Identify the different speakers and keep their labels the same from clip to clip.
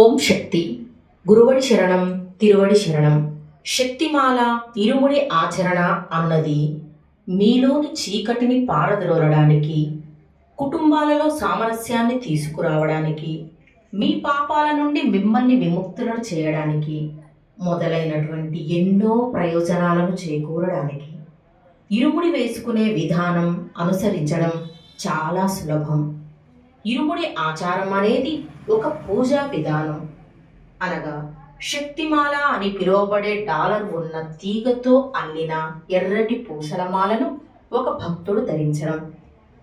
Speaker 1: ఓం శక్తి. గురువడి శరణం తిరువడి శరణం. శక్తిమాల తిరుముడి ఆచరణ అన్నది మీలోని చీకటిని పారద్రోలడానికి కుటుంబాలలో సామరస్యాన్ని తీసుకురావడానికి మీ పాపాల నుండి మిమ్మల్ని విముక్తులను చేయడానికి మొదలైనటువంటి ఎన్నో ప్రయోజనాలను చేకూరడానికి ఇరుముడి వేసుకునే విధానం అనుసరించడం చాలా సులభం. ఇరుముడి ఆచారం అనేది ఒక పూజా విధానం. అనగా శక్తిమాల అని పిలువబడే డాలర్ ఉన్న తీగతో అల్లిన ఎర్రటి పూసలమాలను ఒక భక్తుడు ధరించడం.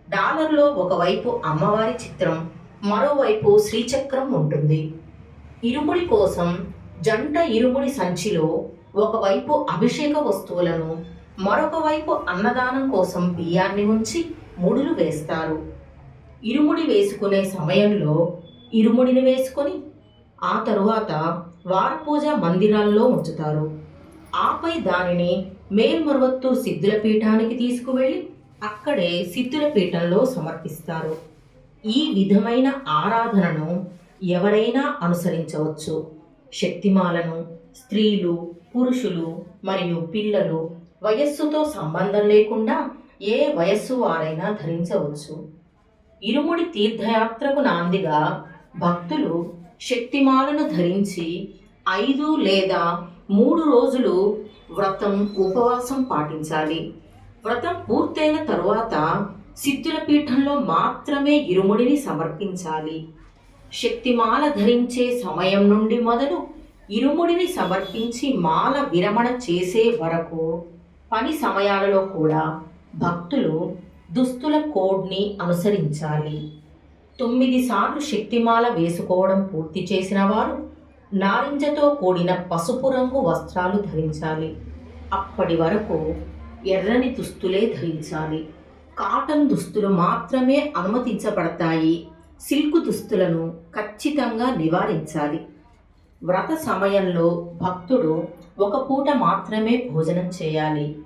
Speaker 1: డాలర్లో ఒకవైపు అమ్మవారి చిత్రం మరోవైపు శ్రీచక్రం ఉంటుంది. ఇరుముడి కోసం జంట ఇరుముడి సంచిలో ఒకవైపు అభిషేక వస్తువులను మరొక వైపు అన్నదానం కోసం బియ్యాన్ని ఉంచి ముడులు వేస్తారు. ఇరుముడి వేసుకునే సమయంలో ఇరుముడిని వేసుకొని ఆ తరువాత వారపూజ మందిరాల్లో ఉంచుతారు. ఆపై దానిని మేల్మరవత్తు సిద్ధుల పీఠానికి తీసుకువెళ్ళి అక్కడే సిద్ధుల పీఠంలో సమర్పిస్తారు. ఈ విధమైన ఆరాధనను ఎవరైనా అనుసరించవచ్చు. శక్తిమాలను స్త్రీలు పురుషులు మరియు పిల్లలు వయస్సుతో సంబంధం లేకుండా ఏ వయస్సు వారైనా ధరించవచ్చు. ఇరుముడి తీర్థయాత్రకు నాందిగా భక్తులు శక్తిమాలను ధరించి ఐదు లేదా మూడు రోజులు వ్రతం ఉపవాసం పాటించాలి. వ్రతం పూర్తయిన తరువాత సిద్ధుల పీఠంలో మాత్రమే ఇరుముడిని సమర్పించాలి. శక్తిమాల ధరించే సమయం నుండి మొదలు ఇరుముడిని సమర్పించి మాల విరమణ చేసే వరకు పని సమయాలలో కూడా భక్తులు దుస్తుల కోడ్ని అనుసరించాలి. తొమ్మిది సార్లు శక్తిమాల వేసుకోవడం పూర్తి చేసిన వారు నారింజతో కూడిన పసుపు రంగు వస్త్రాలు ధరించాలి. అప్పటి వరకు ఎర్రని దుస్తులే ధరించాలి. కాటన్ దుస్తులు మాత్రమే అనుమతించబడతాయి. సిల్క్ దుస్తులను ఖచ్చితంగా నివారించాలి. వ్రత సమయంలో భక్తుడు ఒక పూట మాత్రమే భోజనం చేయాలి.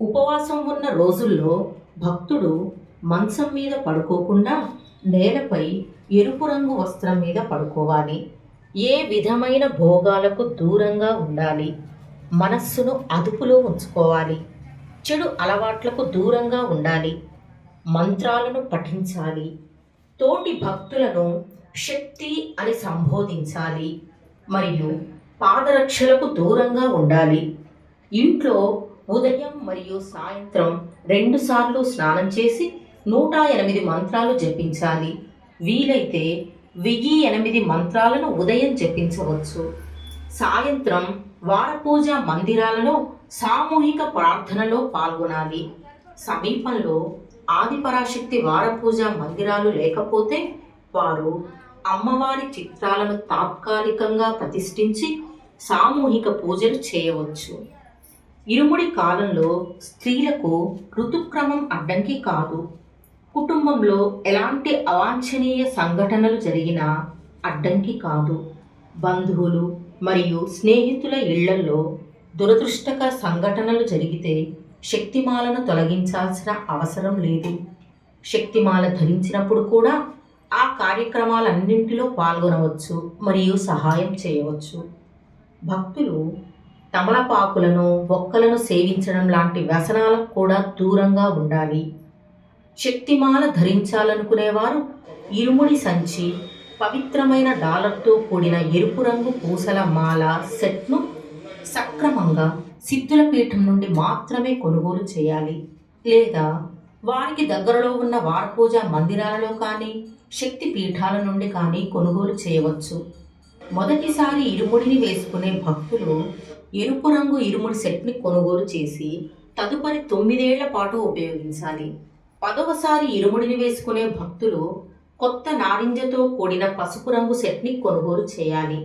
Speaker 1: ఉపవాసం ఉన్న రోజుల్లో భక్తుడు మంచం మీద పడుకోకుండా నేలపై ఎరుపు రంగు వస్త్రం మీద పడుకోవాలి. ఏ విధమైన భోగాలకు దూరంగా ఉండాలి? మనస్సును అదుపులో ఉంచుకోవాలి. చెడు అలవాట్లకు దూరంగా ఉండాలి. మంత్రాలను పఠించాలి. తోటి భక్తులను శక్తి అని సంబోధించాలి. మరియు పాదరక్షలకు దూరంగా ఉండాలి. ఇంట్లో ఉదయం మరియు సాయంత్రం రెండుసార్లు స్నానం చేసి నూట ఎనిమిది మంత్రాలు జపించాలి. వీలైతే వెయ్యి ఎనిమిది మంత్రాలను ఉదయం జపించవచ్చు. సాయంత్రం వారపూజ మందిరాలలో సామూహిక ప్రార్థనలో పాల్గొనాలి. సమీపంలో ఆదిపరాశక్తి వారపూజ మందిరాలు లేకపోతే వారు అమ్మవారి చిత్రాలను తాత్కాలికంగా ప్రతిష్ఠించి సామూహిక పూజలు చేయవచ్చు. ఇరుముడి కాలంలో స్త్రీలకు ఋతుక్రమం అడ్డంకి కాదు. కుటుంబంలో ఎలాంటి అవాంఛనీయ సంఘటనలు జరిగినా అడ్డంకి కాదు. బంధువులు మరియు స్నేహితుల ఇళ్ళలో దురదృష్టకర సంఘటనలు జరిగితే శక్తిమాలను తొలగించాల్సిన అవసరం లేదు. శక్తిమాల ధరించినప్పుడు కూడా ఆ కార్యక్రమాలన్నింటిలో పాల్గొనవచ్చు మరియు సహాయం చేయవచ్చు. భక్తులు తమలపాకులను బొక్కలను సేవించడం లాంటి వ్యసనాలకు కూడా దూరంగా ఉండాలి. శక్తిమాల ధరించాలనుకునేవారు. ఇరుముడి సంచి పవిత్రమైన డాలర్తో కూడిన ఎరుపు రంగు పూసల మాల సెట్ను సక్రమంగా సిద్ధుల పీఠం నుండి మాత్రమే కొనుగోలు చేయాలి. లేదా వారికి దగ్గరలో ఉన్న వారపూజ మందిరాలలో కానీ శక్తి పీఠాల నుండి కానీ కొనుగోలు చేయవచ్చు. మొదటిసారి ఇరుముడిని వేసుకునే భక్తులు ఎరుపు రంగు ఇరుముడి సెట్ని కొనుగోలు చేసి తదుపరి తొమ్మిదేళ్ళ పాటు ఉపయోగించాలి. పదవసారి ఇరుముడిని వేసుకునే భక్తులు కొత్త నారింజతో కూడిన పసుపు రంగు సెట్ని కొనుగోలు చేయాలి.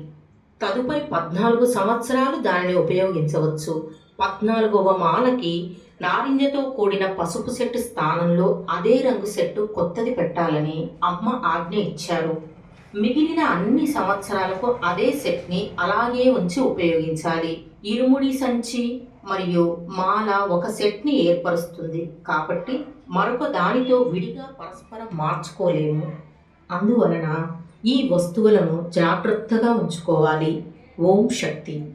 Speaker 1: తదుపరి పద్నాలుగు సంవత్సరాలు దానిని ఉపయోగించవచ్చు. పద్నాలుగవ మాలకి నారింజతో కూడిన పసుపు సెట్టు స్థానంలో అదే రంగు సెట్టు కొత్తది పెట్టాలని అమ్మ ఆజ్ఞ ఇచ్చారు. మిగిలిన అన్ని సంవత్సరాలకు అదే సెట్ని అలాగే ఉంచి ఉపయోగించాలి. ఇరుముడి సంచి మరియు మాల ఒక సెట్ని ఏర్పరుస్తుంది కాబట్టి మరొక దానితో విడిగా పరస్పరం మార్చుకోలేము. అందువలన ఈ వస్తువులను జాగ్రత్తగా ఉంచుకోవాలి. ఓం శక్తి.